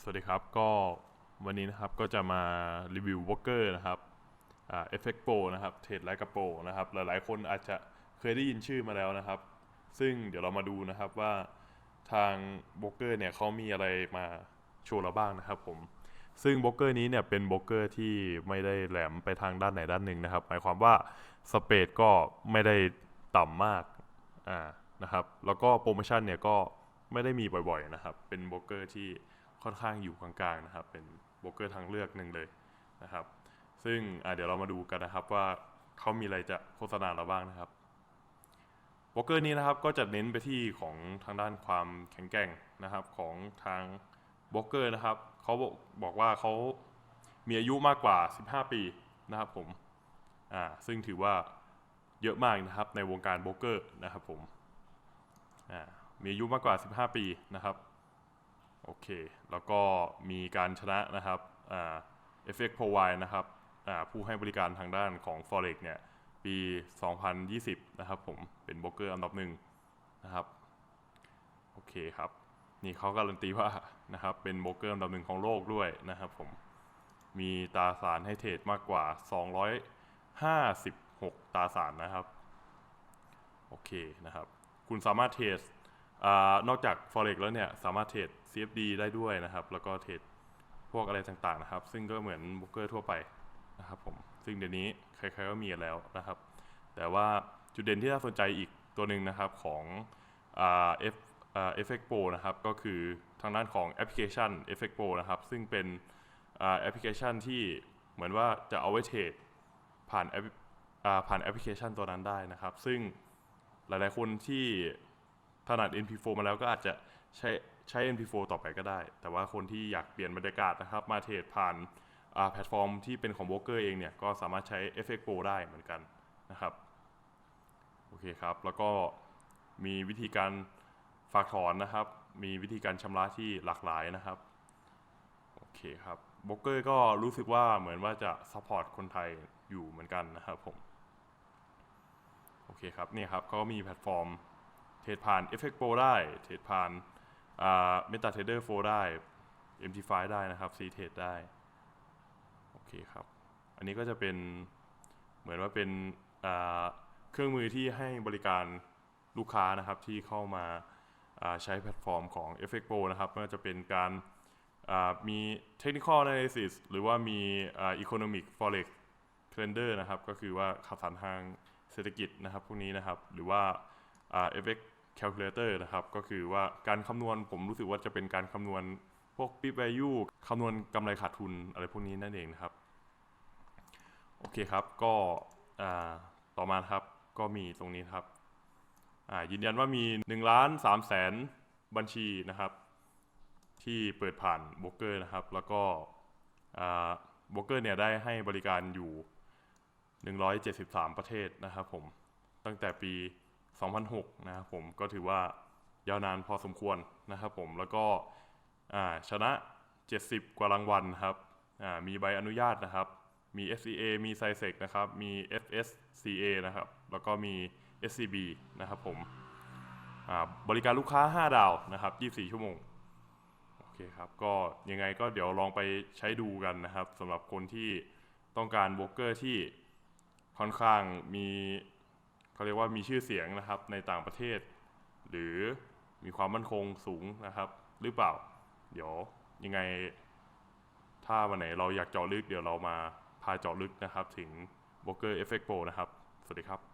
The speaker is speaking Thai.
สวัสดีครับก็วันนี้นะครับก็จะมารีวิววอลเกอร์นะครับเอฟเฟกโปนะครับเทรดไลกับโปนะครับหลายๆคนอาจจะเคยได้ยินชื่อมาแล้วนะครับ ซึ่งเดี๋ยวเรามาดูนะครับว่าทางวอลเกอร์เนี่ยเขามีอะไรมาโชว์เราบ้างนะครับผมซึ่งวอลเกอร์นี้เนี่ยเป็นวอลเกอร์ที่ไม่ได้แหลมไปทางด้านไหนด้านหนึ่งนะครับ หมายความว่าสเปดก็ไม่ได้ต่ำมากอ่านะครับแล้วก็โปรโมชั่นเนี่ยก็ไม่ได้มีบ่อยๆนะครับ เป็นวอลเกอร์ที่ ค่อนข้างอยู่กลางๆนะครับ เป็นโบรกเกอร์ทางเลือกหนึ่งเลยนะครับ ซึ่งเดี๋ยวเรามาดูกันนะครับว่าเขามีอะไรจะโฆษณาเราบ้างนะครับโบรกเกอร์นี้นะครับก็จะเน้นไปที่ของทางด้านความแข็งแกร่งนะครับของทางโบรกเกอร์นะครับเขาบอกบอกว่าเขามีอายุมากกว่า 15 ปีนะครับผมอ่าซึ่งถือว่าเยอะมากนะครับในวงการโบรกเกอร์นะครับผมอ่ามีอายุมากกว่า 15 ปีนะครับ โอเค แล้วก็มีการชนะนะครับเอ่า FX p r o w i นะครับผู้ให้บริการทางด้านของ Forex เนี่ยปี 2020 นะครับผมเป็นโบรกเกอร์อันดับหนึ่งนะครับโอเคครับ นี่เขาการันตีว่านะครับเป็นโบรกเกอร์อันดับหนึ่งของโลกด้วยนะครับผมมีตราสารให้เทรดมากกว่า 256ตราสารนะครับ โอเคนะครับ คุณสามารถเทรด อนอกจาก forex แล้วเนี่ยสามารถเทรด CFD ได้ด้วยนะครับ แล้วก็เทรดพวกอะไรต่างๆนะครับ ซึ่งก็เหมือนบล็อกเกอร์ทั่วไปนะครับผมซึ่งเดี๋ยวนี้ใครๆก็มีแล้วนะครับ แต่ว่าจุดเด่นที่น่าสนใจอีกตัวหนึ่งนะครับของเอ่า F อ่า Effect Pro นะครับก็คือทางด้านของแอปพลิเคชัน Effect Pro นะครับซึ่งเป็นแอปพลิเคชันที่เหมือนว่าจะเอาไว้เทรดผ่านแอปผ่านแอปพลิเคชันตัวนั้นได้นะครับ ซึ่งหลายๆคนที่ ถนัด NP4 มาแล้วก็อาจจะใช้ใช้ NP4 ต่อไปก็ได้ แต่ว่าคนที่อยากเปลี่ยนบรรยากาศนะครับ มาเทรดผ่านแพลตฟอร์มที่เป็นของโบรกเกอร์เองเนี่ย ก็สามารถใช้ Effect Pro ได้เหมือนกันนะครับ โอเคครับ แล้วก็มีวิธีการฝากถอนนะครับ มีวิธีการชำระที่หลากหลายนะครับ โอเคครับโบรกเกอร์ก็รู้สึกว่าเหมือนว่าจะซัพพอร์ตคนไทยอยู่เหมือนกันนะครับผม โอเคครับ เนี่ยครับเขาก็มีแพลตฟอร์ม เทรดผ่าน Effect Pro ได้ เทรดผ่านอ่า MetaTrader 4 ได้ MT5 ได้นะครับ C Trade ได้ โอเคครับ อันนี้ก็จะเป็นเหมือนว่าเป็นเครื่องมือที่ให้บริการลูกค้านะครับที่เข้ามาาใช้แพลตฟอร์มของ Effect Pro นะครับไม่ว่าจะเป็นการามี Technical Analysis หรือว่ามีอ่า Economic Forex Trender นะครับ ก็คือว่าข่าวสารทางเศรษฐกิจนะครับ พวกนี้นะครับ หรือว่าอ่า FX calculator นะครับ ก็คือว่าการคำนวณผมรู้สึกว่าจะเป็นการคำนวณพวก bit value คำนวณกำไรขาดทุนอะไรพวกนี้นั่นเองนะครับ โอเคครับ ก็ต่อมาครับ ก็มีตรงนี้ครับ ยืนยันว่ามี1ล้าน3แสนบัญชีนะครับ ที่เปิดผ่านโบรกเกอร์นะครับ แล้วก็โบรกเกอร์เนี่ยได้ให้บริการอยู่ 173 ประเทศนะครับผม ตั้งแต่ปี 2006 นะครับผมก็ถือว่ายาวนานพอสมควรนะครับผมแล้วก็ชนะ 70 กว่ารางวัลครับมีใบอนุญาตนะครับ มี FCA มี c i s e c นะครับ มี FSCA นะครับ แล้วก็มี SCB นะครับผมบริการลูกค้า 5 ดาวนะครับ 24 ชั่วโมง โอเคครับ ก็ยังไงก็เดี๋ยวลองไปใช้ดูกันนะครับสำหรับคนที่ต้องการโบรกเกอร์ที่ค่อนข้างมี เขาเรียกว่ามีชื่อเสียงนะครับในต่างประเทศ หรือมีความมั่นคงสูงนะครับ หรือเปล่า เดี๋ยวยังไง ถ้าวันไหนเราอยากเจาะลึกเดี๋ยวเรามาพาเจาะลึกนะครับ ถึงโบรกเกอร์เอฟเฟกโปนะครับ สวัสดีครับ